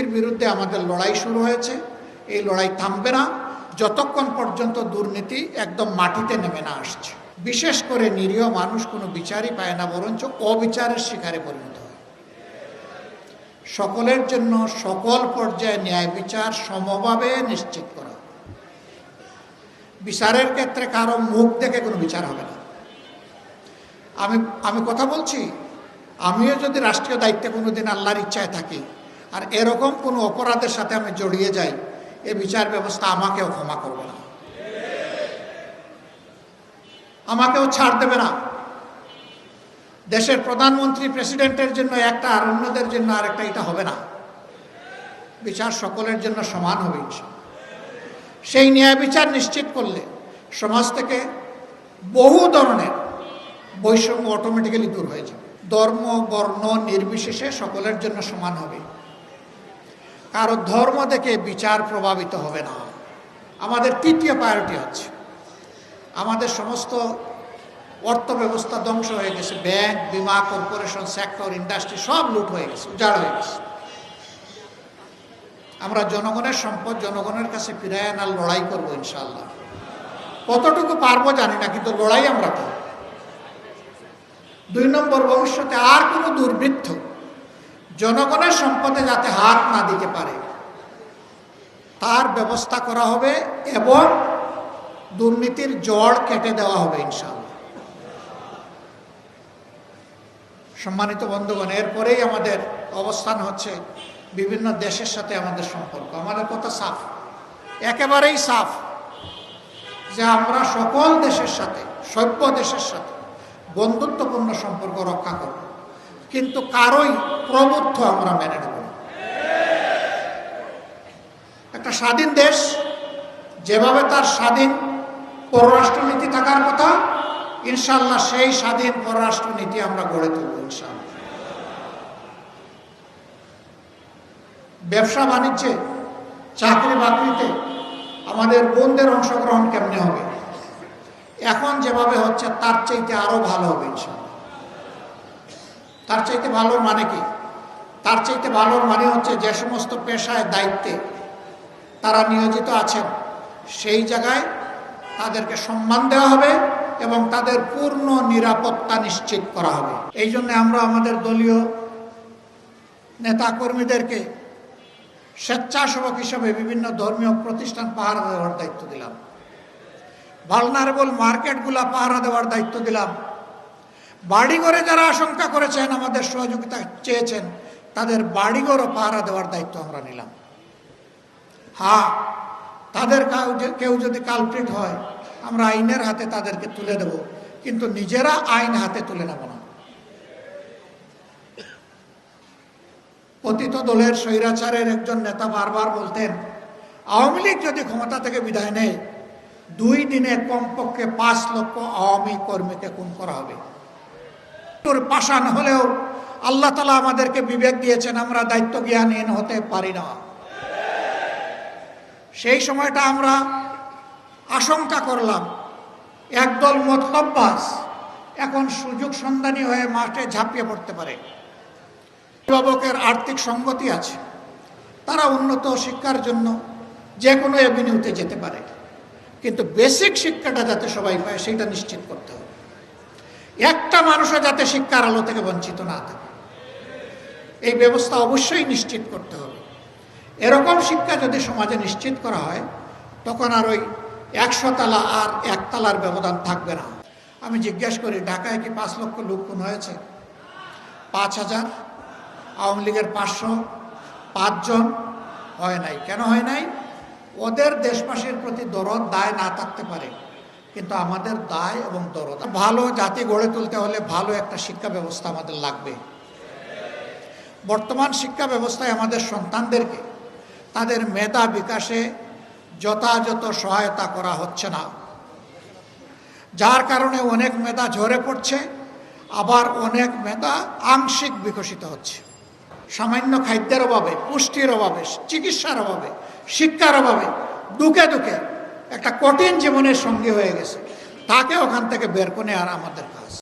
দুর্নীতির বিরুদ্ধে আমাদের লড়াই শুরু হয়েছে। এই লড়াই থামবে না। যতক্ষণ পর্যন্ত দুর্নীতি একদম মাটিতে নেমে না আসছে। বিশেষ করে নিরীহ মানুষ কোনো বিচারই পায় না, বরঞ্চ অবিচারের শিকারে পরিণত হয়। সকলের জন্য সকল পর্যায়ে ন্যায় বিচার সমভাবে নিশ্চিত করা বিচারের ক্ষেত্রে কারও মুখ দেখে কোনো বিচার হবে না। আমি আমি কথা বলছি, আমিও যদি রাষ্ট্রীয় দায়িত্বে কোনো দিন আল্লাহর ইচ্ছায় থাকি আর এরকম কোনো অপরাধের সাথে আমি জড়িয়ে যাই, এ বিচার ব্যবস্থা আমাকেও ক্ষমা করবে না। আমাকেও ছাড় দেবে না। দেশের প্রধানমন্ত্রী প্রেসিডেন্টের জন্য একটা আর অন্যদের জন্য আরেকটা এটা হবে না। বিচার সকলের জন্য সমান হবে সেই ন্যায় বিচার নিশ্চিত করলে সমাজ থেকে বহু ধরনের বৈষম্য অটোমেটিক্যালি দূর হয়ে যাবে। ধর্ম, বর্ণ, নির্বিশেষে সকলের জন্য সমান হবে। কারও ধর্ম থেকে বিচার প্রভাবিত হবে না। আমাদের তৃতীয় প্রায়োরিটি হচ্ছে, আমাদের সমস্ত অর্থ ব্যবস্থা ধ্বংস হয়ে গেছে, ব্যাংক, বিমা, কর্পোরেশন সেক্টর ইন্ডাস্ট্রি সব লুট হয়ে গেছে, উজাড় হয়ে গেছে। আমরা জনগণের সম্পদ জনগণের কাছে ফিরায় আনার লড়াই করব ইনশাল্লাহ কতটুকু পারব জানি না, কিন্তু লড়াই আমরা করব। দুই নম্বর, ভবিষ্যতে আর কোনো দুর্বৃত্ত জনগণের সম্পদে যাতে হাত না দিতে পারে, তার ব্যবস্থা করা হবে এবং দুর্নীতির জড় কেটে দেওয়া হবে ইনশাল্লাহ সম্মানিত বন্ধুগণ, এরপরেই আমাদের অবস্থান হচ্ছে বিভিন্ন দেশের সাথে আমাদের সম্পর্ক। আমাদের কথা সাফ, একেবারেই সাফ যে আমরা সকল দেশের সাথে, সভ্য দেশের সাথে বন্ধুত্বপূর্ণ সম্পর্ক রক্ষা করব। কিন্তু কারোই প্রবুদ্ধ আমরা মেনে নেব। একটা স্বাধীন দেশ, যেভাবে তার স্বাধীন পররাষ্ট্রনীতি থাকার কথা ইনশাল্লাহ সেই স্বাধীন পররাষ্ট্রনীতি আমরা গড়ে তুলব ইনশাল্লাহ ব্যবসা বাণিজ্যে, চাকরি বাকরিতে আমাদের বোনদের অংশগ্রহণ কেমনে হবে? এখন যেভাবে হচ্ছে, তার চাইতে আরও ভালো হবে ইনশাল্লাহ তার চাইতে ভালো মানে কি? তার চাইতে ভালোর মানে হচ্ছে যে সমস্ত পেশায় দায়িত্বে তারা নিয়োজিত আছেন, সেই জায়গায় তাদেরকে সম্মান দেওয়া হবে এবং তাদের পূর্ণ নিরাপত্তা নিশ্চিত করা হবে। এই জন্য আমরা আমাদের দলীয় নেতাকর্মীদেরকে স্বেচ্ছাসেবক হিসেবে বিভিন্ন ধর্মীয় প্রতিষ্ঠান পাহারা দেওয়ার দায়িত্ব দিলাম। ভালনারেবল মার্কেটগুলা পাহারা দেওয়ার দায়িত্ব দিলাম। বাড়িঘরে যারা আশঙ্কা করেছেন, আমাদের সহযোগিতা চেয়েছেন তাদের বাড়িঘরও পাহারা দেওয়ার দায়িত্ব আমরা নিলাম। হ্যাঁ তাদের কেউ যদি কালপ্রিট হয়, আমরা আইনের হাতে তাদেরকে তুলে দেব, কিন্তু নিজেরা আইন হাতে তুলে নেব না। পতিত দলের স্বৈরাচারের একজন নেতা বারবার বলতেন, আওয়ামী লীগ যদি ক্ষমতা থেকে বিদায় নেয়, দুই দিনে কমপক্ষে পাঁচ লক্ষ আওয়ামী কর্মীকে খুন করা হবে। তোর পাশান হলেও আল্লাহ তালা আমাদেরকে বিবেক দিয়েছেন, আমরা দায়িত্ব জ্ঞানহীন হতে পারি না। সেই সময়টা আমরা আশঙ্কা করলাম, একদল মতলব্বাস এখন সুযোগ সন্ধানী হয়ে মাঠে ঝাঁপিয়ে পড়তে পারে। অভিভাবকের আর্থিক সঙ্গতি আছে, তারা উন্নত শিক্ষার জন্য যে কোনো অ্যাভিনিউতে যেতে পারে। কিন্তু বেসিক শিক্ষাটা যাতে সবাই পায় সেটা নিশ্চিত করতে হবে। একটা মানুষও যাতে শিক্ষার আলো থেকে বঞ্চিত না থাকে। এই ব্যবস্থা অবশ্যই নিশ্চিত করতে হবে। এরকম শিক্ষা যদি সমাজে নিশ্চিত করা হয়, তখন আর ওই একশো তালা আর একতলার ব্যবধান থাকবে না। আমি জিজ্ঞেস করি, ঢাকায় কি পাঁচ লক্ষ লোক খুন হয়েছে? পাঁচ হাজার? আওয়ামী লীগের পাঁচশো? পাঁচজন? হয় নাই। কেন হয় নাই? ওদের দেশবাসীর প্রতি দরদ, দায় না থাকতে পারে। কিন্তু আমাদের দায় এবং দরদ। ভালো জাতি গড়ে তুলতে হলে ভালো একটা শিক্ষা ব্যবস্থা আমাদের লাগবে। বর্তমান শিক্ষা ব্যবস্থায় আমাদের সন্তানদেরকে তাদের মেধা বিকাশে যথাযথ সহায়তা করা হচ্ছে না। যার কারণে অনেক মেধা ঝরে পড়ছে, আবার অনেক মেধা আংশিক বিকশিত হচ্ছে। সামান্য খাদ্যের অভাবে, পুষ্টির অভাবে, চিকিৎসার অভাবে, শিক্ষার অভাবে দুঃখে দুঃখে একটা কঠিন জীবনের সঙ্গী হয়ে গেছে। তাকে ওখান থেকে বের করে আর আমাদের কাজ।